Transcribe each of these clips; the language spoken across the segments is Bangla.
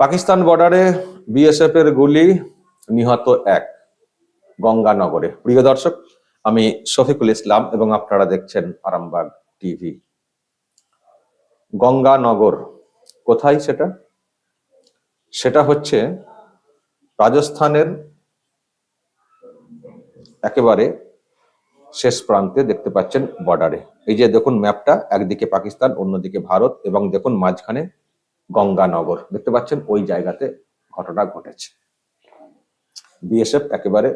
পাকিস্তান বর্ডারে বিএসএফ এর গুলি নিহত এক গঙ্গানগরে। প্রিয় দর্শক, আমি শফিকুল ইসলাম এবং আপনারা দেখছেন আরামবাগ টিভি। গঙ্গানগর, কোথায় সেটা? সেটা হচ্ছে রাজস্থানের একেবারে শেষ প্রান্তে দেখতে পাচ্ছেন বর্ডারে এই যে দেখুন ম্যাপটা একদিকে পাকিস্তান, অন্যদিকে ভারত এবং দেখুন মাঝখানে গঙ্গানগর। দেখতে পাচ্ছেন ওই জায়গাতে ঘটনা ঘটেছে। বিএসএফ একেবারে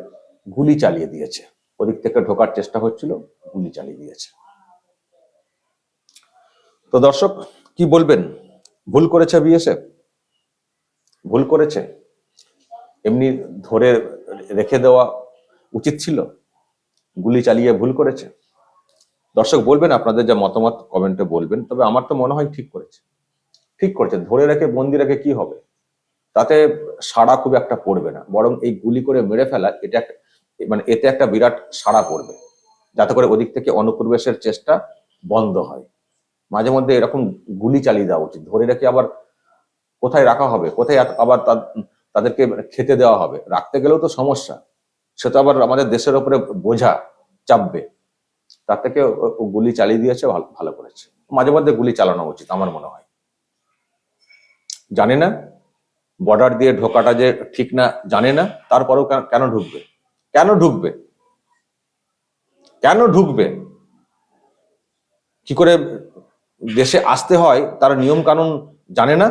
গুলি চালিয়ে দিয়েছে। ওদিক থেকে ঢোকার চেষ্টা হচ্ছিল, গুলি চালিয়ে দিয়েছে। তো দর্শক, কি বলবেন? ভুল করেছে বিএসএফ? ভুল করেছে? এমনি ধরে রেখে দেওয়া উচিত ছিল? গুলি চালিয়ে ভুল করেছে? দর্শক, বলবেন আপনাদের যা মতামত, কমেন্টে বলবেন। তবে আমার তো মনে হয় ঠিক করেছে। ঠিক করেছে, ধরে রেখে, বন্দি রেখে কি হবে? তাতে সাড়া খুব একটা পড়বে না। বরং এই গুলি করে মেরে ফেলা, এটা মানে এতে একটা বিরাট সাড়া পড়বে। যাতে করে ওদিক থেকে অনুপ্রবেশের চেষ্টা বন্ধ হয়। মাঝে মধ্যে এরকম গুলি চালিয়ে দেওয়া উচিত। ধরে রেখে আবার কোথায় রাখা হবে? কোথায় আবার তাদেরকে খেতে দেওয়া হবে? রাখতে গেলেও তো সমস্যা। সে তো আবার আমাদের দেশের ওপরে বোঝা চাপবে। তার থেকে গুলি চালিয়ে দিয়েছে ভালো করেছে। মাঝে মধ্যে গুলি চালানো উচিত, আমার মনে হয়। জানে না বর্ডার দিয়ে ঢোকাটা যে ঠিক না, জানে না, তারপরেও কেন- ঢুকবে? কেন ঢুকবে? কেন ঢুকবে? কি করে দেশে আসতে হয়, তার নিয়ম কানুন জানে না,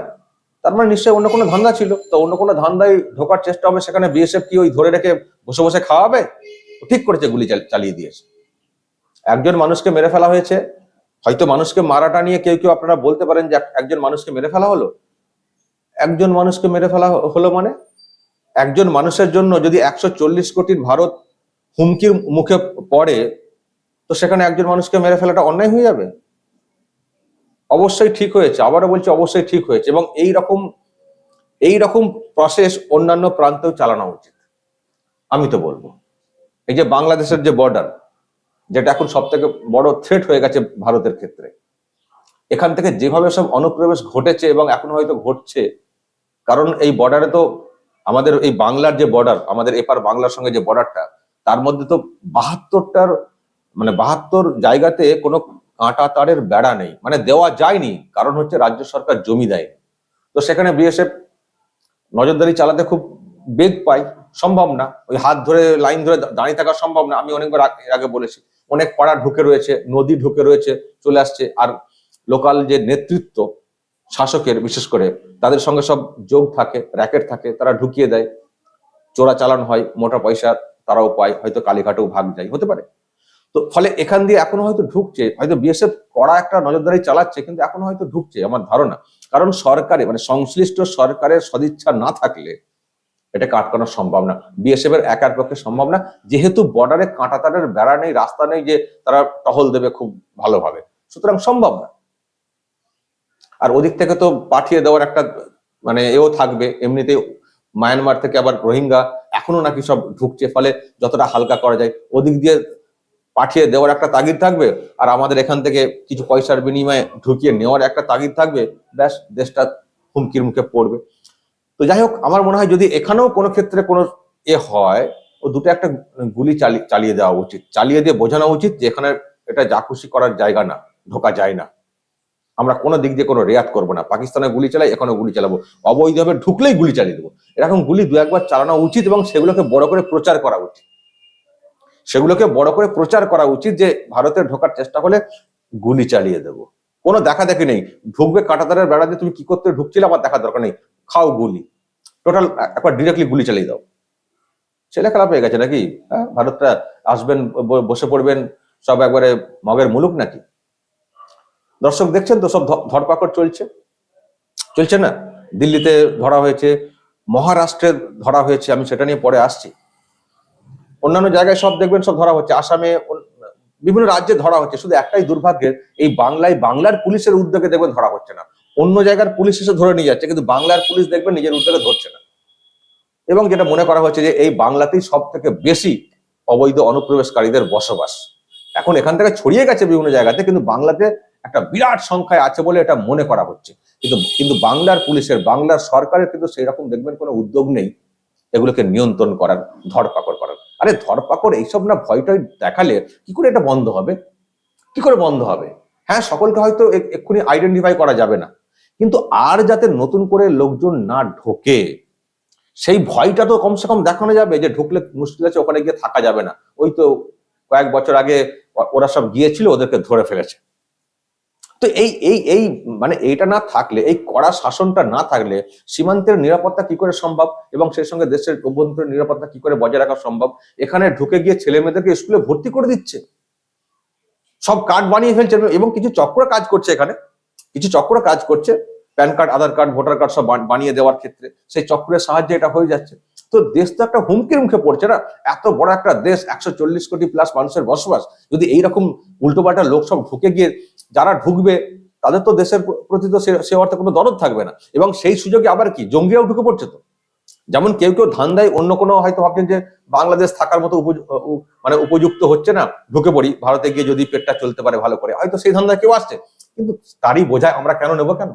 তার মানে নিশ্চয়ই অন্য কোনো ধান্দা ছিল। তো অন্য কোনো ধান্দায় ঢোকার চেষ্টা হবে সেখানে বিএসএফ কি ওই ধরে রেখে বসে বসে খাওয়াবে? ঠিক করেছে গুলি চালিয়ে দিয়েছে। একজন মানুষকে মেরে ফেলা হয়েছে। হয়তো মানুষকে মারাটা নিয়ে কেউ কেউ আপনারা বলতে পারেন যে এক- একজন মানুষকে মেরে ফেলা হলো। একজন মানুষকে মেরে ফেলা হলো মানে? একজন মানুষের জন্য যদি একশো চল্লিশ কোটির ভারত হুমকির মুখে পড়ে, তো সেখানে একজন মানুষকে মেরে ফেলাটা অন্যায় হয়ে যাবে? অবশ্যই ঠিক হয়েছে, আবারও বলছি অবশ্যই ঠিক হয়েছে এবং এই রকম এই রকম প্রসেস অন্যান্য প্রান্তেও চালানো উচিত। আমি তো বলব, এই যে বাংলাদেশের যে বর্ডার যেটা এখন সব থেকে বড় থ্রেট হয়ে গেছে ভারতের ক্ষেত্রে, এখান থেকে যেভাবে সব অনুপ্রবেশ ঘটেছে এবং এখন হয়তো ঘটছে কারণ এই বর্ডারে তো আমাদের এই বাংলার যে বর্ডার আমাদের এপার বাংলার সঙ্গে যে বর্ডারটা তার মধ্যে তো বাহাত্তরটার মানে বাহাত্তর জায়গাতে কোনো কাঁটা তারের বেড়া নেই। মানে দেওয়া যায়নি, কারণ হচ্ছে রাজ্য সরকার জমি দেয়নি। তো সেখানে বিএসএফ নজরদারি চালাতে খুব বেগ পায়, সম্ভব না। ওই হাত ধরে, লাইন ধরে দাঁড়িয়ে থাকা সম্ভব না। আমি অনেকবার এর আগে বলেছি, অনেক পাড়া ঢুকে রয়েছে, নদী ঢুকে রয়েছে, চলে আসছে। আর লোকাল যে নেতৃত্ব শাসকের, বিশেষ করে তাদের সঙ্গে সব যোগ থাকে র্যাকেট থাকে, তারা ঢুকিয়ে দেয়। চোরা চালান হয়, মোটা পয়সা তারাও পায়, হয়তো কালীঘাটেও ভাগ যায়, হতে পারে। তো ফলে এখান দিয়ে এখনও হয়তো ঢুকছে, হয়তো বিএসএফ কড়া একটা নজরদারি চালাচ্ছে, কিন্তু এখনও হয়তো ঢুকছে আমার ধারণা। কারণ সরকারে মানে সংশ্লিষ্ট সরকারের সদিচ্ছা না থাকলে এটাকে আটকানো সম্ভব না। বিএসএফ এর একার পক্ষে সম্ভব না। যেহেতু বর্ডারে কাঁটাতারের বেড়া নেই, রাস্তা নেই যে তারা টহল দেবে খুব ভালোভাবে। সুতরাং সম্ভব না। আর ওদিক থেকে তো পাঠিয়ে দেওয়ার একটা মানে এও থাকবে। এমনিতেই মায়ানমার থেকে আবার রোহিঙ্গা এখনও নাকি সব ঢুকছে, ফলে যতটা হালকা করা যায়, ওদিক দিয়ে পাঠিয়ে দেওয়ার একটা তাগিদ থাকবে আর আমাদের এখান থেকে কিছু পয়সার বিনিময়ে ঢুকিয়ে নেওয়ার একটা তাগিদ থাকবে, ব্যাস দেশটা হুমকির মুখে পড়বে। তো যাই হোক, আমার মনে হয় যদি এখানেও কোনো ক্ষেত্রে কোনো এ হয়, ও দুটো একটা গুলি চালিয়ে দেওয়া উচিত। চালিয়ে দিয়ে বোঝানো উচিত যে এখানে এটা যা খুশি করার জায়গা না, ঢোকা যায় না। আমরা কোনো দিক দিয়ে কোনো রেয়াত করব না। পাকিস্তানে গুলি চালাই এখনও গুলি চালাবো। অবৈধভাবে ঢুকলেই গুলি চালিয়ে দেবো। এরকম গুলি দু একবার চালানো উচিত এবং সেগুলোকে বড় করে প্রচার করা উচিত। সেগুলোকে বড় করে প্রচার করা উচিত যে ভারতে ঢোকার চেষ্টা করলে গুলি চালিয়ে দেব। কোনো দেখা দেখি নেই। ঢুকবে কাটাতারের বেড়া দিয়ে তুমি কি করতে ঢুকছিলে আমার দেখা দরকার নেই। খাও গুলি। টোটাল একবার ডিরেক্টলি গুলি চালিয়ে দাও। ছেলে খেলা পেয়ে গেছে নাকি? হ্যাঁ ভারতটা আসবেন বসে পড়বেন, সব একবারে মগের মুলুক নাকি? দর্শক দেখছেন তো সব ধরপাকড় চলছে? চলছে না? দিল্লিতে ধরা হয়েছে, মহারাষ্ট্রে ধরা হয়েছে, আমি সেটা নিয়ে পরে আসছি। অন্যান্য জায়গায় সব দেখবেন সব ধরা হচ্ছে। আসামে বিভিন্ন রাজ্যে ধরা হচ্ছে। শুধু একটাই দুর্ভাগ্যের, এই বাংলায় বাংলার পুলিশের উদ্যোগে দেখবেন ধরা হচ্ছে না। অন্য জায়গার পুলিশ এসে ধরে নিয়ে যাচ্ছে, কিন্তু বাংলার পুলিশ দেখবেন নিজের উদ্যোগে ধরছে না। এবং যেটা মনে করা হচ্ছে যে এই বাংলাতেই সব থেকে বেশি অবৈধ অনুপ্রবেশকারীদের বসবাস। এখন এখান থেকে ছড়িয়ে গেছে বিভিন্ন জায়গাতে, কিন্তু বাংলাতে একটা বিরাট সংখ্যায় আছে বলে এটা মনে করা হচ্ছে। কিন্তু কিন্তু বাংলার পুলিশের, বাংলার সরকারের কিন্তু সেই রকম দেখবেন কোনো উদ্যোগ নেই এগুলোকে নিয়ন্ত্রণ করার, ধরপাকড় করার। আরে ধরপাকড় এইসব না ভয়টয় দেখালে কি করে এটা বন্ধ হবে? কি করে বন্ধ হবে? হ্যাঁ সকলকে হয়তো এক্ষুনি আইডেন্টিফাই করা যাবে না। কিন্তু আর যাতে নতুন করে লোকজন না ঢোকে, সেই ভয়টা তো কমসে কম দেখানো যাবে যে ঢুকলে মুশকিল আছে, ওখানে গিয়ে থাকা যাবে না। ওই তো কয়েক বছর আগে ওরা সব গিয়েছিল, ওদেরকে ধরে ফেলেছে। তো এই এই এই মানে এইটা না থাকলে, এই কড়া শাসনটা না থাকলে সীমান্তের নিরাপত্তা কি করে সম্ভব এবং সেই সঙ্গে দেশের অভ্যন্তরীণ নিরাপত্তা কি করে বজায় রাখা সম্ভব? এখানে ঢুকে গিয়ে ছেলে মেয়েদেরকে স্কুলে ভর্তি করে দিচ্ছে। সব কার্ড বানিয়ে ফেলছে এবং কিছু চক্র কাজ করছে এখানে। কিছু চক্র কাজ করছে। PAN card, Aadhaar card, voter card সব বানিয়ে দেওয়ার ক্ষেত্রে। সেই চক্রের সাহায্যে এটা হয়ে যাচ্ছে। তো দেশ তো একটা হুমকির মুখে পড়ছে না? এত বড় একটা দেশ, একশো চল্লিশ কোটি প্লাস মানুষের বসবাস, যদি এইরকম উল্টোপাল্টা লোক সব ঢুকে গিয়ে যারা ঢুকবে, তাদের তো দেশের প্রতি তো সে- অর্থে কোনো দরদ থাকবে না। এবং সেই সুযোগে আবার কি? জঙ্গিরাও ঢুকে পড়ছে তো? যেমন কেউ কেউ ধান্দায় অন্য কোনো হয়তো ভাবছেন যে বাংলাদেশ থাকার মতো মানে উপযুক্ত হচ্ছে না, ঢুকে পড়ি, ভারতে গিয়ে যদি পেটটা চলতে পারে ভালো করে। হয়তো সেই ধান্দায় কেউ আসছে। কিন্তু তারই বোঝায় আমরা কেন নেব কেন?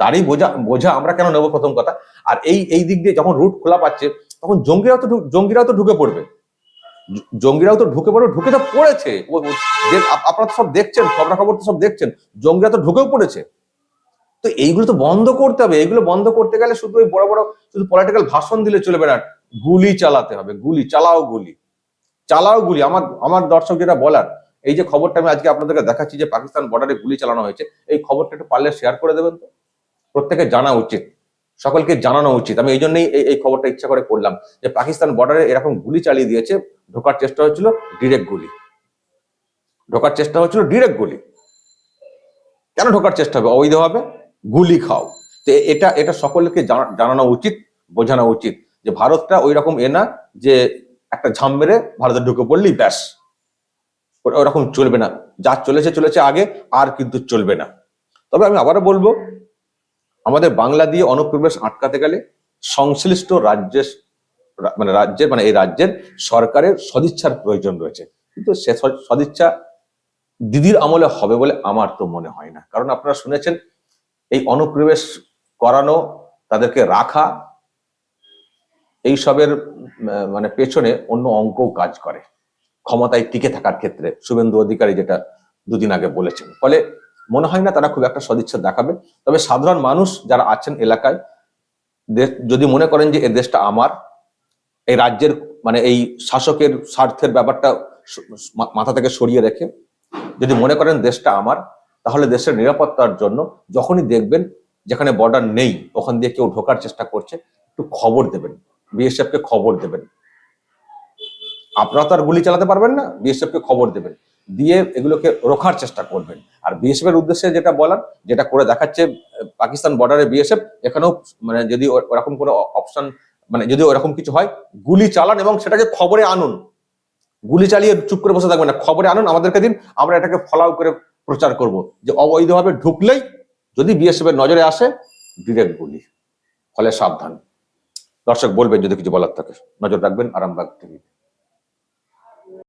তারই বোঝা বোঝা আমরা কেন নেব প্রথম কথা। আর এই এই দিক দিয়ে যখন রুট খোলা পাচ্ছে তখন জঙ্গিরাও তো জঙ্গিরাও তো ঢুকে পড়বে। জঙ্গিরাও তো ঢুকে পড়বে, ঢুকে তো পড়েছে। আপনারা তো সব দেখছেন, খবরাখবর তো সব দেখছেন, জঙ্গিরা তো ঢুকেও পড়েছে। তো এইগুলো তো বন্ধ করতে হবে, এইগুলো বন্ধ করতে গেলে শুধু ওই বড় বড়, শুধু পলিটিক্যাল ভাষণ দিলে চলবে না, গুলি চালাতে হবে, গুলি, চালাও গুলি। চালাও গুলি, আমার আমার দর্শক যেটা বলার, এই যে খবরটা আমি আজকে আপনাদেরকে দেখাচ্ছি যে পাকিস্তান বর্ডারে গুলি চালানো হয়েছে, এই খবরটা একটু পারলে শেয়ার করে দেবেন তো? প্রত্যেকে জানা উচিত। সকলকে জানানো উচিত। আমি এই জন্যই এই- খবরটা ইচ্ছা করে করলাম যে পাকিস্তান বর্ডারে এরকম গুলি চালিয়ে দিয়েছে, ঢোকার চেষ্টা হচ্ছিল ডিরেক্ট গুলি। ঢোকার চেষ্টা হচ্ছিল ডিরেক্ট গুলি। কেন ঢোকার চেষ্টা হবে? অবৈধভাবে গুলি খাও। তো এটা এটা সকলকে জানা- জানানো উচিত, বোঝানো উচিত যে ভারতটা ওই রকম এ না যে একটা ঝাম মেরে ভারতে ঢুকে পড়লেই ব্যাস। ওরকম চলবে না। যা চলেছে চলেছে আগে, আর কিন্তু চলবে না। তবে আমি আবারও বলব আমাদের বাংলা দিয়ে অনুপ্রবেশ আটকাতে গেলে সংশ্লিষ্ট রাজ্যের মানে রাজ্যের মানে এই রাজ্যের সরকারের সদিচ্ছার প্রয়োজন রয়েছে। কিন্তু সে সদিচ্ছা দিদির আমলে হবে বলে আমার তো মনে হয় না। কারণ আপনারা শুনেছেন, এই অনুপ্রবেশ করানো, তাদেরকে রাখা, এইসবের মানে পেছনে অন্য অঙ্কও কাজ করে। ক্ষমতায় টিকে থাকার ক্ষেত্রে। শুভেন্দু অধিকারী যেটা দুদিন আগে বলেছেন। ফলে মনে হয় না তারা খুব একটা সদিচ্ছা দেখাবে। তবে সাধারণ মানুষ যারা আছেন এলাকায় যদি মনে করেন যে এ দেশটা আমার এই রাজ্যের মানে এই শাসকের স্বার্থের ব্যাপারটা মাথা থেকে সরিয়ে রেখে, যদি মনে করেন দেশটা আমার, তাহলে দেশের নিরাপত্তার জন্য যখনই দেখবেন যেখানে বর্ডার নেই, ওখান দিয়ে কেউ ঢোকার চেষ্টা করছে, একটু খবর দেবেন। বিএসএফ কে খবর দেবেন। আপনারা তো আর গুলি চালাতে পারবেন না বিএসএফ কে খবর দেবেন। দিয়ে এগুলোকে রোখার চেষ্টা করবেন। আর বিএসএফ এর উদ্দেশ্যে যেটা বলার, যেটা করে দেখাচ্ছে পাকিস্তান বর্ডারে বিএসএফ, এখানেও মানে যদি ওরকম কোনো অপশন মানে যদি ওরকম কিছু হয়, গুলি চালান এবং সেটাকে খবরে আনুন। গুলি চালিয়ে চুপ করে বসে থাকবেন না, খবরে আনুন, আমাদেরকে দিন, আমরা এটাকে ফলাও করে প্রচার করব। যে অবৈধভাবে ঢুকলেই যদি বিএসএফ এর নজরে আসে ডিরেক্ট গুলি। ফলে সাবধান। দর্শক, বলবেন যদি কিছু বলার থাকে। নজর রাখবেন, আরামবাগ টিভি।